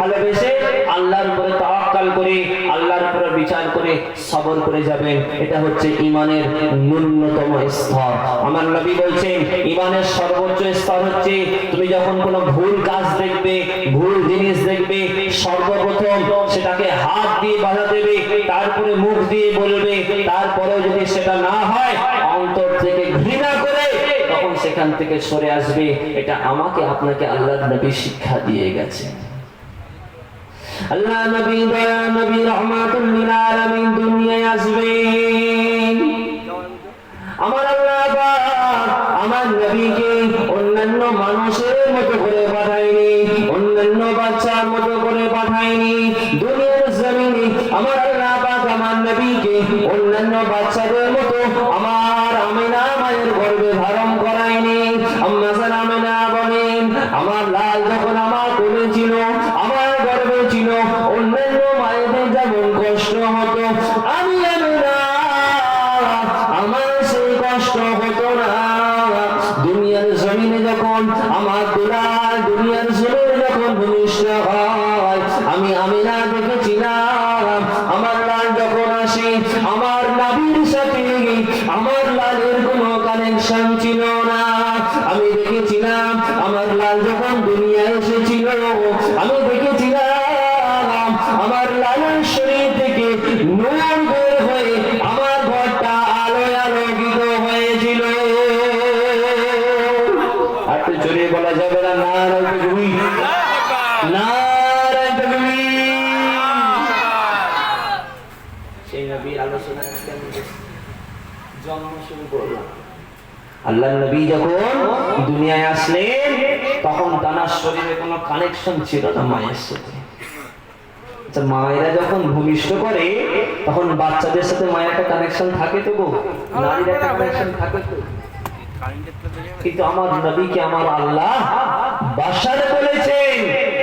ভালোবেসে আল্লাহর উপরে তাওয়াক্কাল করে, আল্লাহর উপরে বিচার করে সবর করে যাবেন এটা হচ্ছে ইমানের ন্যূনতম স্তর। আমার নবী বলছেন ইমানের সর্বোচ্চ স্তর হচ্ছে তুমি যখন কোনো ভুল কাজ দেখবে, ভুল জিনিস দেখবে, সর্বপ্রথম সেটাকে হাত দিয়ে বাধা দেবে, তারপরে মুখ দিয়ে বলবে, তারপরেও যদি সেটা না হয়, অন্তর থেকে ঘৃণা করে তখন সেখান থেকে সরে আসবে। এটা আমাকে, আপনাকে আল্লাহর নবী শিক্ষা দিয়ে গেছে। আল্লাহ নবী, দয়া নবী, রহমাতুল লিল আলামিন দুনিয়ায় আসবেন। আমার আল্লাহ আমার নবীকে অন্যান্য মানুষের মতো করে পাঠায়নি, অন্যান্য বাচ্চার মতো করে পাঠায়নি। দুনিয়ার জমিনে আমার আল্লাহ পাক আমার নবীকে অন্যান্য বাচ্চাদের মতো আমার আমিনা মায়ের গর্ভে আল্লাহ নবী যখন দুনিয়ায় আসলেন, তখন তার শরীরে কোনো কানেকশন ছিল না মায়ের সাথে। আচ্ছা মায়েরা যখন ভূমিষ্ঠ করে, তখন বাচ্চাদের সাথে মায়ের একটা কানেকশন থাকে তো গো? নারীর একটা কানেকশন থাকে তো। কিন্তু আমার নবীকে আমার আল্লাহ বাসার বলেছেন?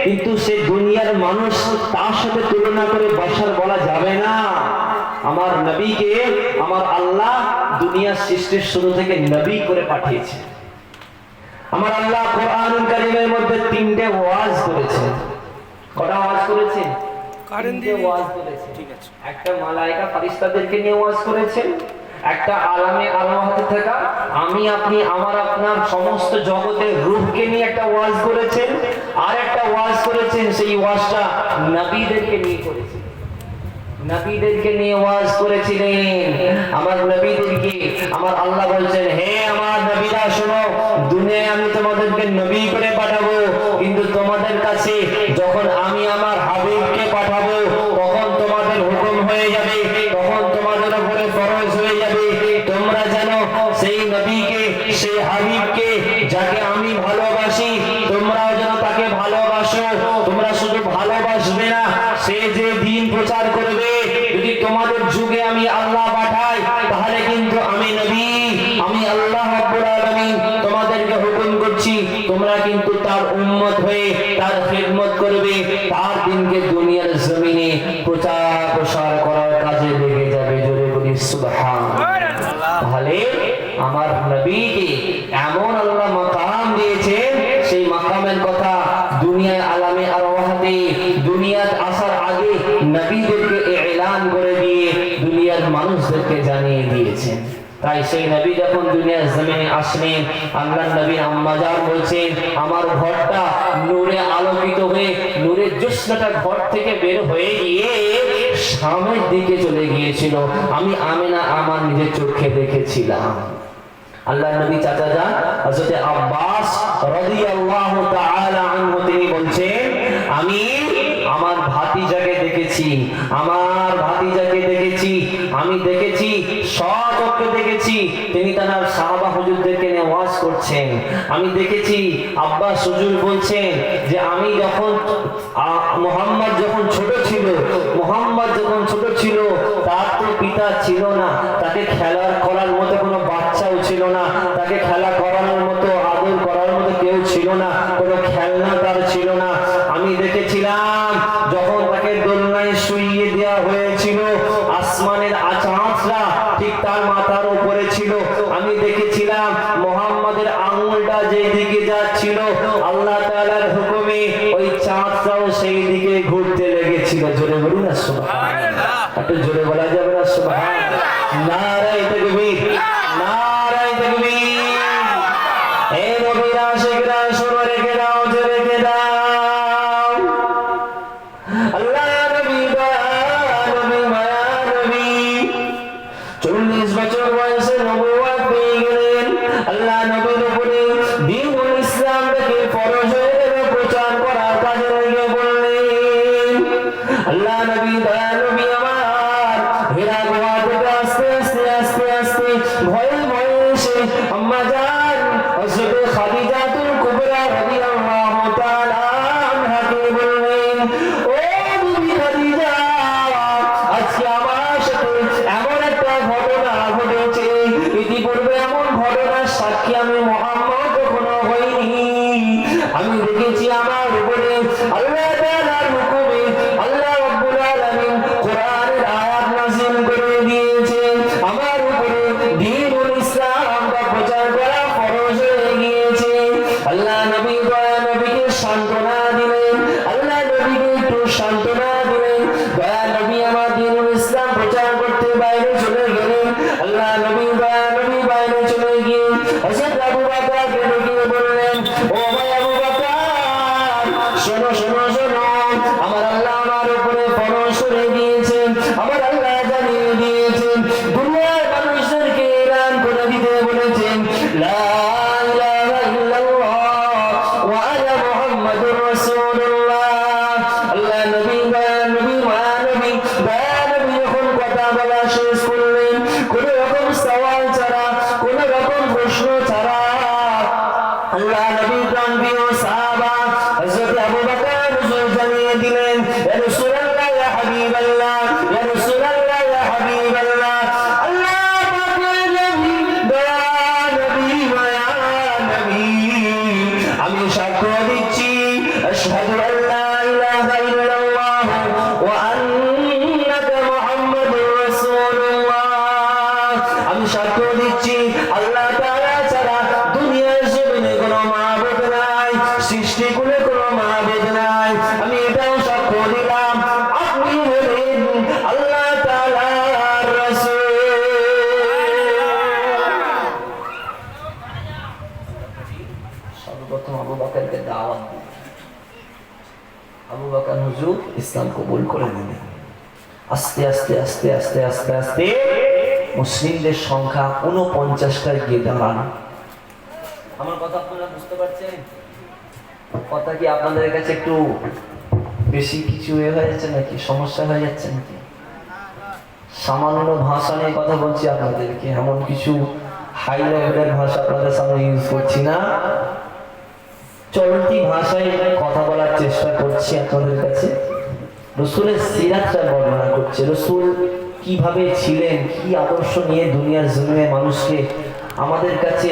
কিন্তু সে দুনিয়ার মানুষ তার সাথে তুলনা করে বাসার বলা যাবে না। আমার নবীকে আমার আল্লাহ দুনিয়ার সৃষ্টির শুরু থেকে নবী করে পাঠিয়েছে। আমার আল্লাহ কোরআন কারিমের মধ্যে তিনটে ওয়াজ করেছে। কটা ওয়াজ করেছে? তিনটে ওয়াজ করেছে। ঠিক আছে। একটা মালাইকা ফারিস্তাদেরকে নিয়ে ওয়াজ করেছেন একটা আলামে আলমাহাতে থাকা আমি আপনি আমার আপনার সমস্ত জগতের রূপকে নিয়ে একটা ওয়াজ করেছেন আর একটা ওয়াজ করেছেন সেই ওয়াজটা নবীদেরকে নিয়ে করেছেন নবীদেরকে নিয়ে ওয়াজ করেছিলেন। আমার নবীদেরকে, আমার আল্লাহ বলছেন, হে আমার নবীরা, শোনো, দুনিয়ায় আমি তোমাদেরকে নবী করে পাঠাবো। কিন্তু তোমাদের কাছে যখন আমি আমার হাবিবকে পাঠাবো, তখন তোমাদের হুকুম হয়ে যাবে, তখন তোমাদের উপরে ফরজ হয়ে যাবে। তোমরা জানো সেই নবীকে, সেই হাবিবকে, যাকে আমি ভালোবাসি, তোমরাও যেন তাকে ভালোবাসো। তোমরা শুধু ভালোবাসবে না সে যে দিন প্রচার করবে যদি তোমাদের যুগে আমি আল্লাহ পাঠাই তাহলে কিন্তু আমি নবী আমি আল্লাহ রাব্বুল আলামিন তোমাদেরকে হুকুম করছি তোমরা কিন্তু তার উম্মত হয়ে তার খেদমত করবে তার দিনকে দুনিয়ার জমিনে প্রচার প্রসার করার কাজে লেগে যাবে জোরে বলি সুবহান। তাহলে আমার নবীকে এমন তাই সেই নবী যখন দুনিয়ার জমিনে আসলেন আল্লাহ নবী আম্মাজান বলছেন, আমার ঘরটা নূরে আলোকিত হয়ে নূরের জ্যোৎস্নাটা ঘর থেকে বের হয়ে গিয়ে সামনের দিকে চলে গিয়েছিল। আমি আমিনা আমার নিজের চোখে দেখেছিলাম। আল্লাহ নবী চাচা যান হযরত আব্বাস রাদিয়াল্লাহু তাআলা আনহু তিনি বলছেন, আমি আমার ভাতিজাকে দেখেছি, আমার ভাতিজাকে দেখেছি, আমি দেখেছি সচক্ষে দেখেছি, তিনি তার সাহাবা হুজুরদেরকে নিয়ে ওয়াজ করছেন। আমি দেখেছি আব্বাস হুজুর বলছেন যে আমি যখন মোহাম্মদ যখন ছোট ছিল, মোহাম্মদ যখন ছোট ছিল, তার তো পিতা ছিল না, তাকে খেলার করার মতো কোনো বাচ্চাও ছিল না সান্ত্বনা আস্তে আস্তে আস্তে আস্তে মুসলিমদের সংখ্যা উনপঞ্চাশটায় গিয়ে দাঁড়ানো। আমার কথা আপনারা বুঝতে পারছেন? কথা কি আপনাদের কাছে একটু বেশি কিছু এ হয়ে যাচ্ছে নাকি? সমস্যা হয়ে যাচ্ছে নাকি? সামান্য ভাষা নিয়ে কথা বলছি আপনাদেরকে, এমন কিছু হাই লেভেলের ভাষা আপনাদের সামনে ইউজ করছি না। চলতি ভাষায় কথা বলার চেষ্টা করছি আপনাদের কাছে। রসুলের সিরাতটা বর্ণনা করছে। রসুল কীভাবে ছিলেন, কি আদর্শ নিয়ে দুনিয়ার জমিনে মানুষকে আমাদের কাছে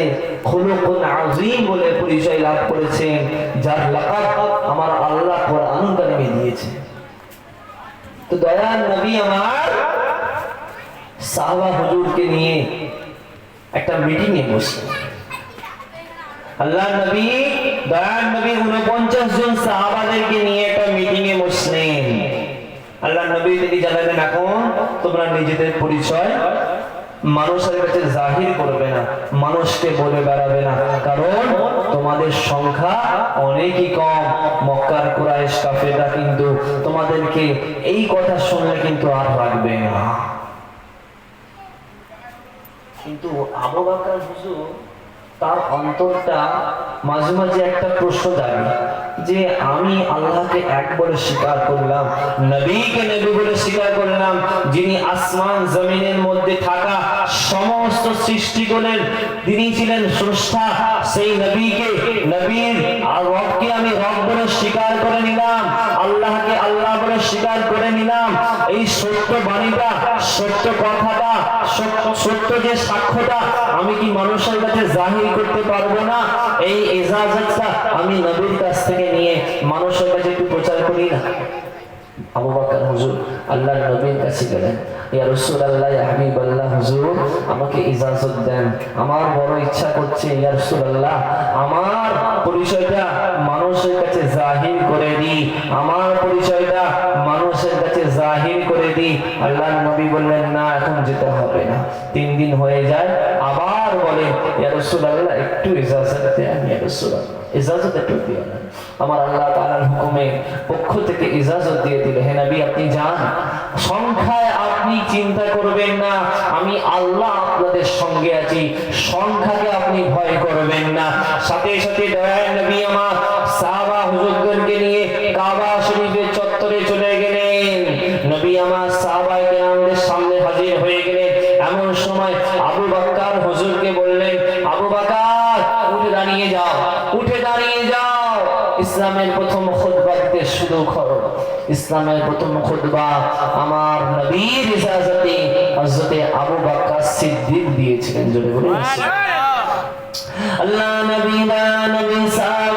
খোলকুন আজিম বলে পরিচয় লাভ করেছেন, যার লাকাব আমার আল্লাহ কোরআন কারিমে দিয়েছে। তো দয়াল নবী আমার সাহাবা হুজুরকে নিয়ে একটা মিটিং এ বসলেন। আল্লাহ নবী, দয়াল নবী উনপঞ্চাশ জন সাহাবাদেরকে নিয়ে একটা মিটিং এ বসলেন। আল্লাহ নবী তিনি জানালেন, এখন তোমরা নিজেদের পরিচয় মানুষের কাছে জাহির করবে না, মানুষকে বলে বেড়াবে না। কারণ তোমাদের সংখ্যা অনেকই কম। মক্কার কুরাইশ কাফেররা কিন্তু তোমাদেরকে এই কথা শুনলে কিন্তু আর রাখবে না। কিন্তু আবু বাকর হুজুর তার অন্তরটা মাঝে মাঝে একটা প্রশ্ন জাগে, যে আমি আল্লাহকে এক বলে স্বীকার করলাম, নবীকে নবী বলে স্বীকার করলাম, যিনি আসমান জমিনের মধ্যে থাকা সমস্ত সৃষ্টিগুলোর, তিনি ছিলেন স্রষ্টা, সেই নবীকে, নবীর আর রবকে আমি রব বলে স্বীকার করে নিলাম, আল্লাহকে আল্লাহ বলে স্বীকার করে নিলাম এই সত্য বাণীটা, সত্য কথাটা, সত্য- যে সাক্ষ্যটা আমি কি মানুষের কাছে জাহির করতে পারব না? এই এজাজতটা আমি নবীর কাছ থেকে নিয়ে মানুষের কাছে একটু প্রচার করি না। আবু বাকর হুজুর আল্লাহ নবীর কাছে গেলেন। ইয়া রাসূলুল্লাহ, ইয়া হাবিবাল্লাহ, হুজুর, আমাকে ইজাজত দেন। আমার বড় ইচ্ছা করছে, ইয়া রাসূলুল্লাহ, আমার পরিচয়টা মানুষের কাছে জাহির করে দি। আমার পরিচয়টা মানুষের কাছে জাহির করে দি। আল্লাহর নবী বললেন, না, এখন যেতে হবে না। তিন দিন হয়ে যায়, আবার বলে, ইয়া রাসূলুল্লাহ, একটু ইজাজত ইজাজত একটু না। আমার আল্লাহ হুকুমে পক্ষ থেকে ইজাজত দিয়ে আপনি যান। সংখ্যায় আপনি চিন্তা করবেন না, আমি আল্লাহ আপনাদের সঙ্গে আছি। সংখ্যাকে আপনি ভয় করবেন না। সাথে সাথে দয়াল নবী আমার হুজুরদেরকে নিয়ে কাবা শরীফের চত্বরে চলে গেলেন নবী আমার সাহাবায়ে কেরামদের সামনে হাজির হয়ে গেলেন এমন সময় আবু বকর হুজুরকে বললেন আবু বকর উঠে দাঁড়িয়ে যাও উঠে দাঁড়িয়ে যাও। ইসলামের প্রথম খুতবা দিতে শুরু করো। ইসলামের প্রথম খুতবা আমার নবীর ইজাজতে হযরতে আবু বকর সিদ্দিক দিয়েছিলেন জোরে বলুন। আল্লাহ নবী না নবী সাহাবা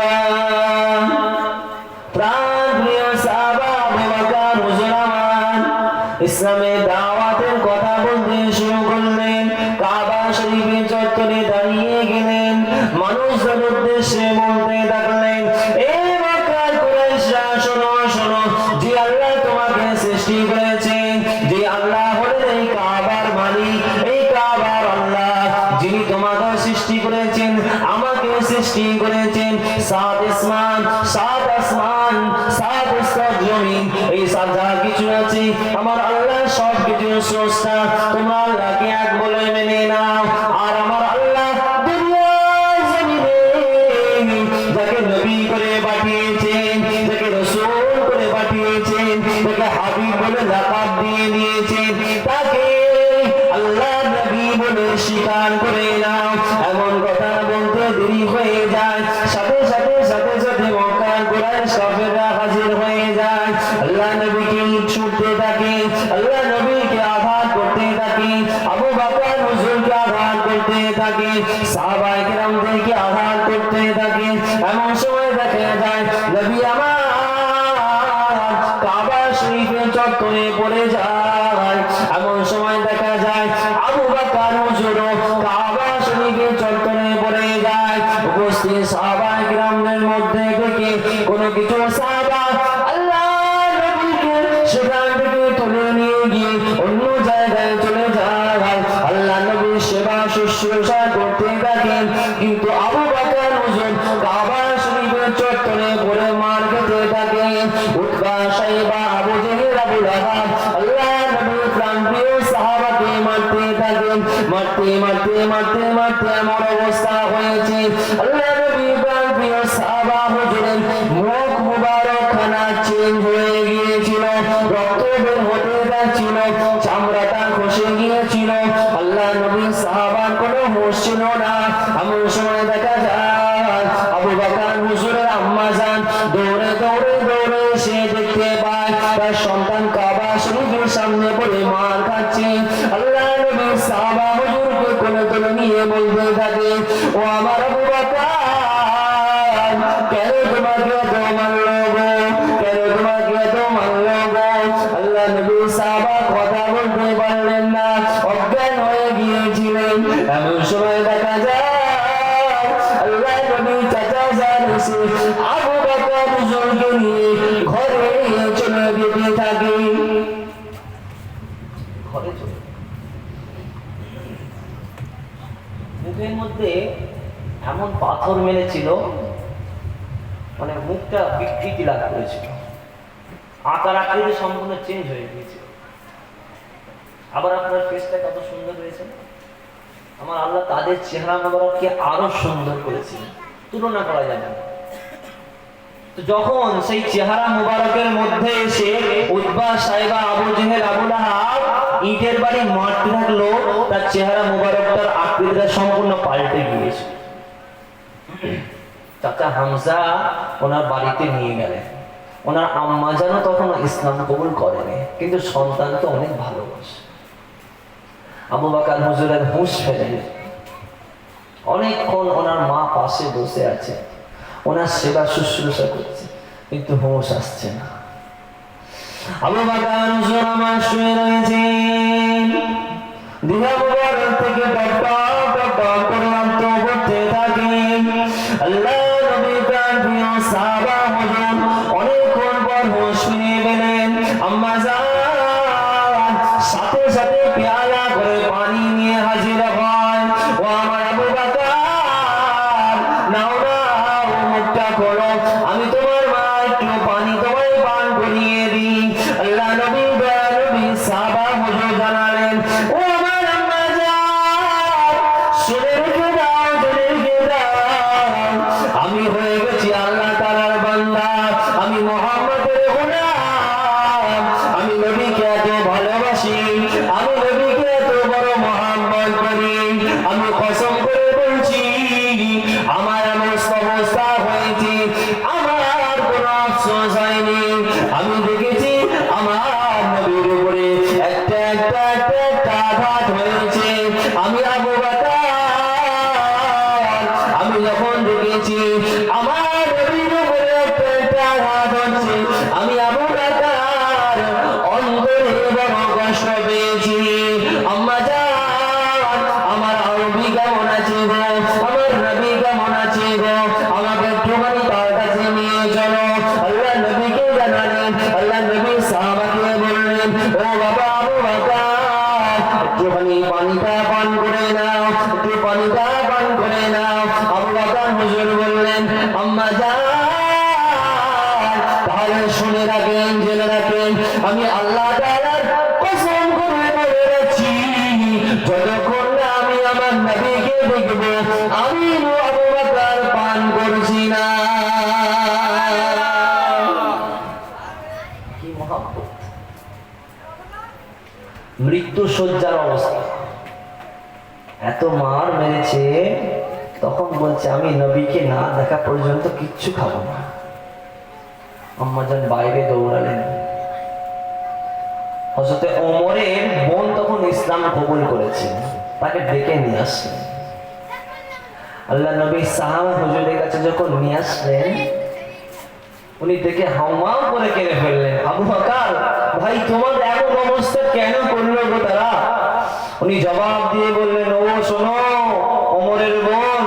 আমার আল্লাহ সব কিছু স্রষ্টা তোমরা আল্লাহকে এক বলে মেনে নাও। উপস্থিত গ্রামদের মধ্যে থেকে কোনো কিছু সাহাবা আল্লাহ থেকে অন্য জায়গায় চলে যায় আল্লাহ নবীর সেবা শুশ্রূষা করতে থাকেন কিন্তু আবু বকর হুজুর কাবা শরীফের চত্বরে পড়ে মার খেতে থাকেন উতবা সাইবা আবু জেহেল আবু লাহাব আল্লাহ নবী প্রাণপ্রিয় সাহাবাকে মারতে থাকেন মারতে মারতে মারতে মারতে এমন অবস্থা হয়েছে আল্লাহ নবী প্রাণপ্রিয় সাহাবা হুজুরের মুখ মুবারক খানা চেঞ্জ হয়ে গিয়েছিল রক্ত বের হতে যাচ্ছিল চামড়াটা খসে গিয়েছিল আল্লাহ নবী সাহাবার কোনো হুঁশ ছিল না এমন সময় দেখা যায় আবু বকর হুজুরের আম্মা যান দৌড়ে দৌড়ে দৌড়ে সে দেখতে পায় তার সন্তান কাবা শরীফের সামনে পড়ে খাচ্ছে আল্লাহ নবী সাহাবা হুজুরকে কোলে কোলে নিয়ে বলতে থাকে, ও আমার আবু বকর, কেন তোমাকে এত মানলো গো কেন তোমাকে এত মানলো গো আল্লাহ নবী সাহাবা কথা বলতে পারলেন না অজ্ঞান হয়ে গিয়েছিলেন এমন সময় দেখা যায় আল্লাহ নবী চাচা যান এসে আবু বকর হুজুরকে নিয়ে ঘরে চলে যেতে থাকে ঘরে চলে মুখের মধ্যে এমন পাথর মেরেছিল মুখটা বিকৃতি লাভ করেছিল। আকার আকৃতি সম্পূর্ণ চেঞ্জ হয়ে গিয়েছিল। আবার আপনার ফেসটা কত সুন্দর হয়েছে। আমার আল্লাহ তাদের চেহারা মোবারককে আরও সুন্দর করেছিলেন তুলনা করা যাবে না। যখন সেই চেহারা মুবারকের মধ্যে এসে উদ্বা সাহেবা আবু জেহেল, আবু লাহাব ইটের বাড়ি মারতে থাকল তার চেহারা মুবারকটার আকৃতিটা সম্পূর্ণ পাল্টে গিয়েছে। চাচা হামজা ওনার বাড়িতে নিয়ে গেলেন। ওনার আম্মা যেন তখন ইসলাম কবুল করেনি, কিন্তু সন্তান তো অনেক ভালোবাসে। আবু বাকার হুজুরের হুঁশ ফেলেন। অনেকক্ষণ ওনার মা পাশে বসে আছে। ওনার সেবা শুশ্রূষা করছে, কিন্তু হুঁশ আসছে না। আবু বাকার হুজুর আমার শুয়ে রয়েছেন। দিহা থেকে টপ আমি আবু মেরেছে, তখন বলছে, আমি নবীকে না দেখা পর্যন্ত কিচ্ছু খাব না। আম্মাজান বাইরে দৌড়ালেন। হজরতে ওমরের বোন তখন ইসলাম কবুল তাকে ডেকে নিয়ে আসলেন। আল্লাহ নবী সাহাবা কাছে যখন নিয়ে আসলেন, উনি দেখে হাউমাউ করে কেড়ে ফেললেন। আবু বকর, ভাই তোমার এমন অবস্থা কেন করল গো তারা? উনি জবাব দিয়ে বললেন, ও, শোনো, ওমরের বোন,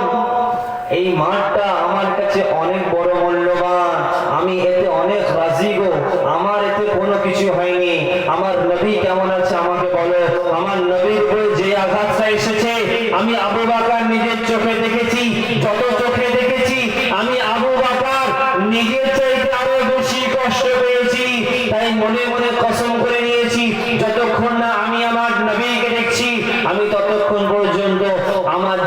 এই মাঠটা আমার কাছে অনেক বড় মূল্যবান। আমি এতে অনেক রাজি গো। আমার এতে কোনো কিছু হয়নি। আমার নবী কেমন আছে আমাকে বলো। আমার নবীর উপরে যে আঘাতটা এসেছে, আমি আবু বাকার নিজের চোখে দেখেছি, যত চোখে দেখেছি, আমি আবু বাকার নিজের চাইতে আরও বেশি কষ্ট পেয়েছি। তাই মনে মনে কসম করে নিয়েছি, যতক্ষণ না আমি আমার নবীকে দেখছি আমি ততক্ষণ পর্যন্ত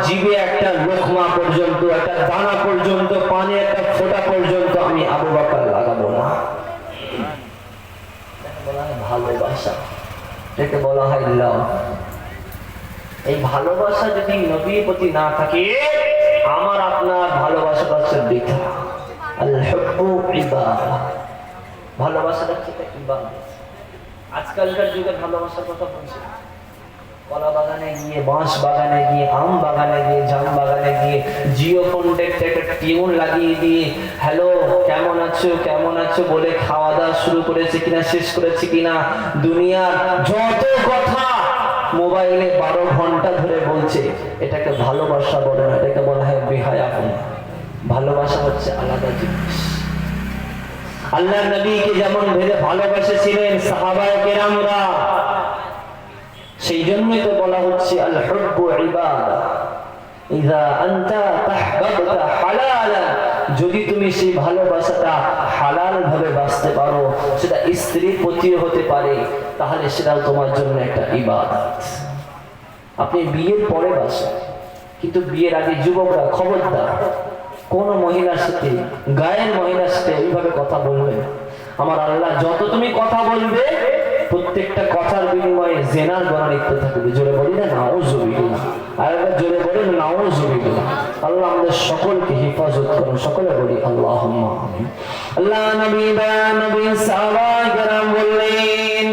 জিভে একটা লোকমা পর্যন্ত, একটা দানা পর্যন্ত, পানি একটা ফোঁটা পর্যন্ত আমি আবু বাকার লাগাবো না। ভালোবাসা। এটাকে বলা হয় লাভ এই ভালোবাসা যদি নবীর প্রতি না থাকে, আমার আপনার ভালোবাসাটা হচ্ছে বৃথা আজকালকার যুগে ভালোবাসার কথা বলছে কলা বাগানে গিয়ে বাঁশ বাগানে গিয়ে আম বাগানে গিয়ে জাম বাগানে গিয়ে জিও কন্ট্যাক্ট একটা টিউন লাগিয়ে দিয়ে, হ্যালো, কেমন আছো? কেমন আছো? বলে খাওয়া দাওয়া শুরু করেছে কিনা, শেষ করেছে কিনা, দুনিয়ার যত কথা মোবাইলে বারো ঘণ্টা ধরে বলছে, এটাকে ভালোবাসা বলে না, এটাকে বলা হয় বেহায়াপন। ভালোবাসা হচ্ছে আলাদা জিনিস। আল্লাহ নবীকে যেমন ভেবে ভালোবাসেছিলেন সাহাবায়ে কেরামরা সেই জন্যই তো বলা হচ্ছে আল যদি তুমি সেই ভালোবাসাটা হালাল ভাবে বাঁচতে পারো, সেটা স্ত্রীর প্রতিও হতে পারে, তাহলে সেটাও তোমার জন্য একটা ইবাদত আপনি বিয়ের পরে বাসেন, কিন্তু বিয়ের আগে যুবকরা, খবরদার, কোন মহিলার সাথে, গায়ের মহিলার সাথে এইভাবে কথা বলবে। আমার আল্লাহ যত তুমি কথা বলবে প্রত্যেকটা কথার বিনিময়ে জেনার দ্বারা লিখতে থাকবে। জোরে বলি না নাও জবিগুলা আর একবার জোরে বলি নাও জবিগুলা আল্লাহ আমাদের সকলকে হেফাজত করুন। সকলে বলি আল্লাহ আল্লাহ নবী বা নবী কেরাম বললেন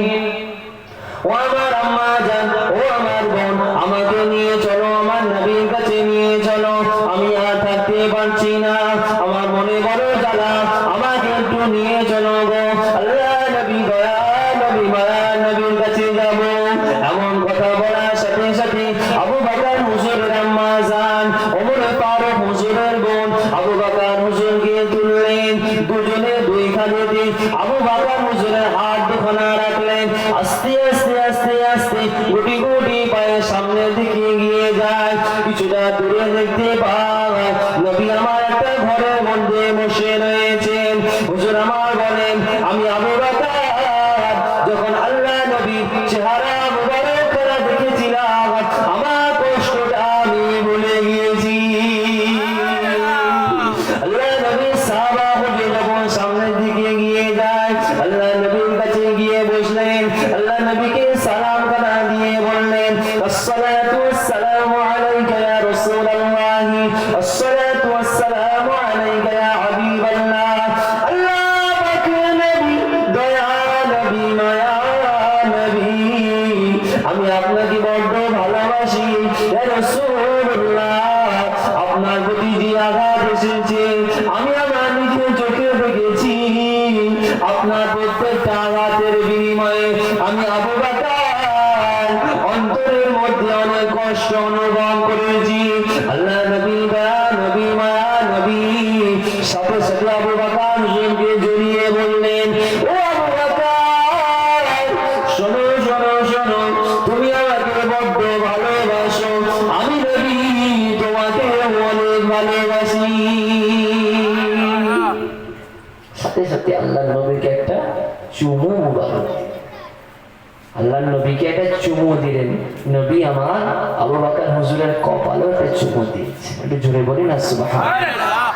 চুমু দিলেন। নবী আমার আবু বাকার হুজুরের কপালেও একটা চুমু দিয়েছে। একটু জোরে বলি না সুবাহ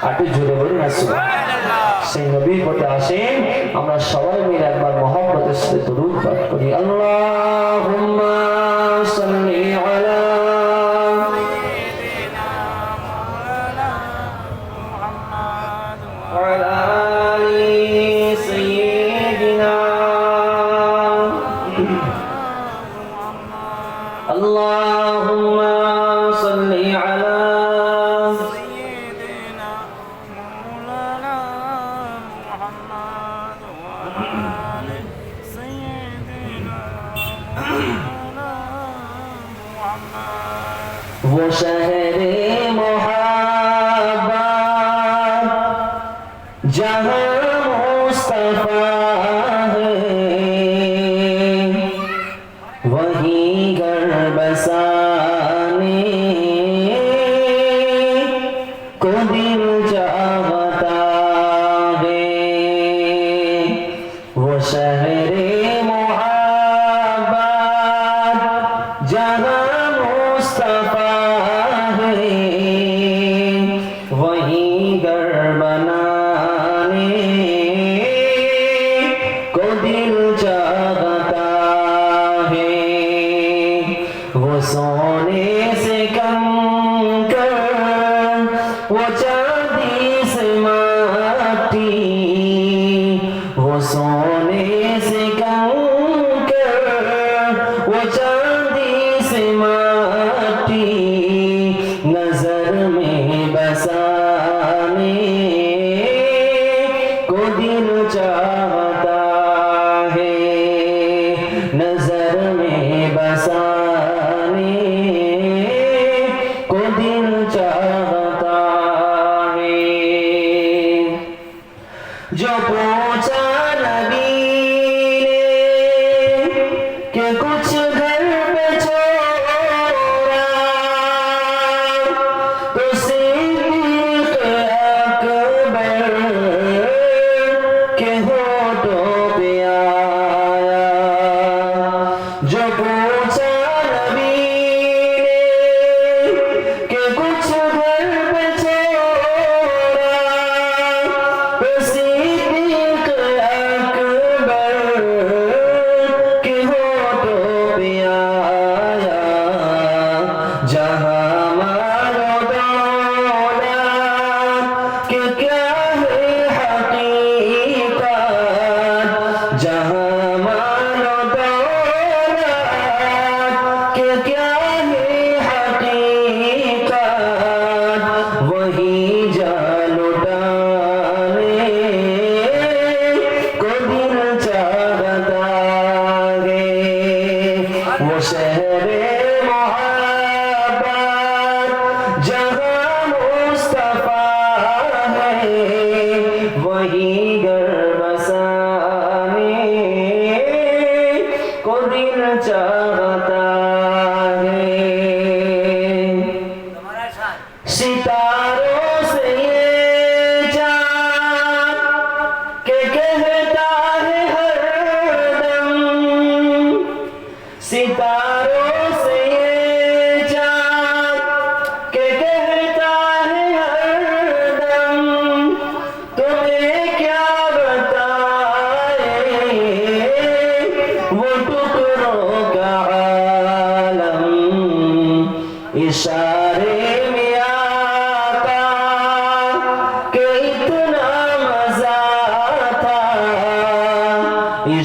একটু জোরে বলি না সেই নবীর পথে আসেন, আমরা সবাই মিলে একবার মহব্বতের সাথে পাঠ করি। আল্লাহ সন্নি আল وشهادة 和你一起干我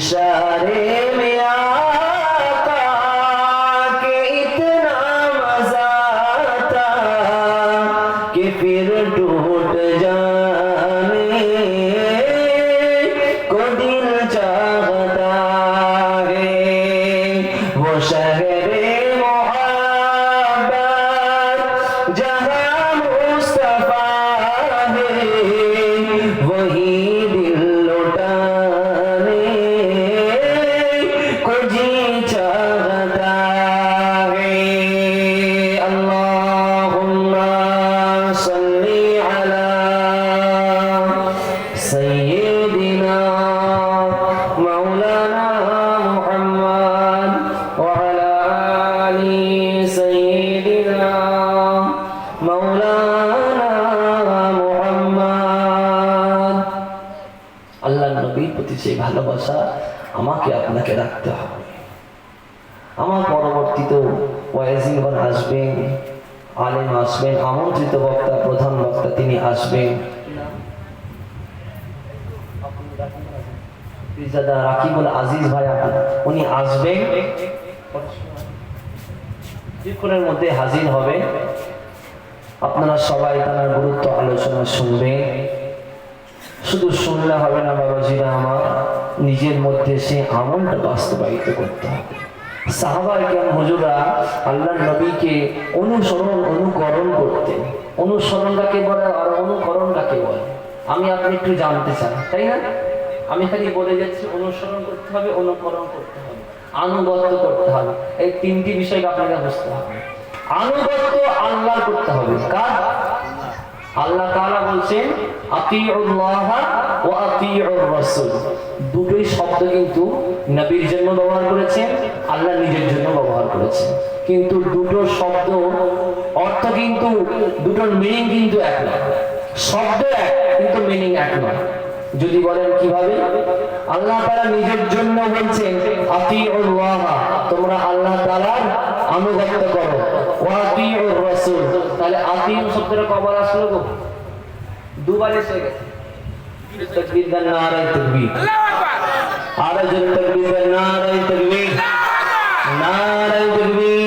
ইশারে মিয়া আল্লাহ নবীর প্রতি সেই ভালোবাসা, আমাকে আপনাকে রাখতে হবে। আমার পরবর্তীতে ওয়াইজিগণ আসবেন, আলেম আসবেন, আমন্ত্রিত বক্তা, প্রধান বক্তা তিনি আসবেন। রাকিবুল আজিজ ভাই উনি আসবেন। কিছুক্ষণের মধ্যে হাজির হবে আপনারা সবাই তার গুরুত্ব আলোচনা শুনবেন। শুধু শুনলে হবে না, বাবাজিরা আমার, নিজের মধ্যে সে আমলটা বাস্তবায়িত করতে হবে। সাহাবার কেন হুজুরা আল্লাহ নবীকে অনুসরণ, অনুকরণ করতেন। অনুসরণ কাকে বলে আর অনুকরণ কাকে বলে? আমি আপনি একটু জানতে চান, তাই না? আমি খালি বলে যাচ্ছি, অনুসরণ করতে হবে, অনুকরণ করতে হবে, আনুগত্য করতে হবে। এই তিনটি বিষয়কে আপনাকে বুঝতে হবে। আনুগত্য আল্লাহ করতে হবে। কার? আল্লাহ তাআলা বলছেন, আতিউল্লাহ ওয়া আতিউর রাসূল দুটোই শব্দ কিন্তু নবীর জন্য ব্যবহার করেছেন, আল্লাহ নিজের জন্য ব্যবহার করেছেন। কিন্তু দুটো শব্দ, অর্থ কিন্তু, দুটোর মিনিং কিন্তু এক নয়। শব্দ এক, কিন্তু মিনিং এক নয়। যদি বলেন কীভাবে? আল্লাহ তাআলা নিজের জন্য বলছেন, আতিউল্লাহ। তোমরা আল্লাহ তাআলার আনুগত্য করো। ওয়া আতিউর রাসূল তাহলে আতিউ শব্দটা কবার আসলো গো দুবার এসে গেছে তকবীর দেন নারায়ে তাকবীর আর যদি তকবীর দেন নারায়ে তাকবীর নারায়ে তাকবীর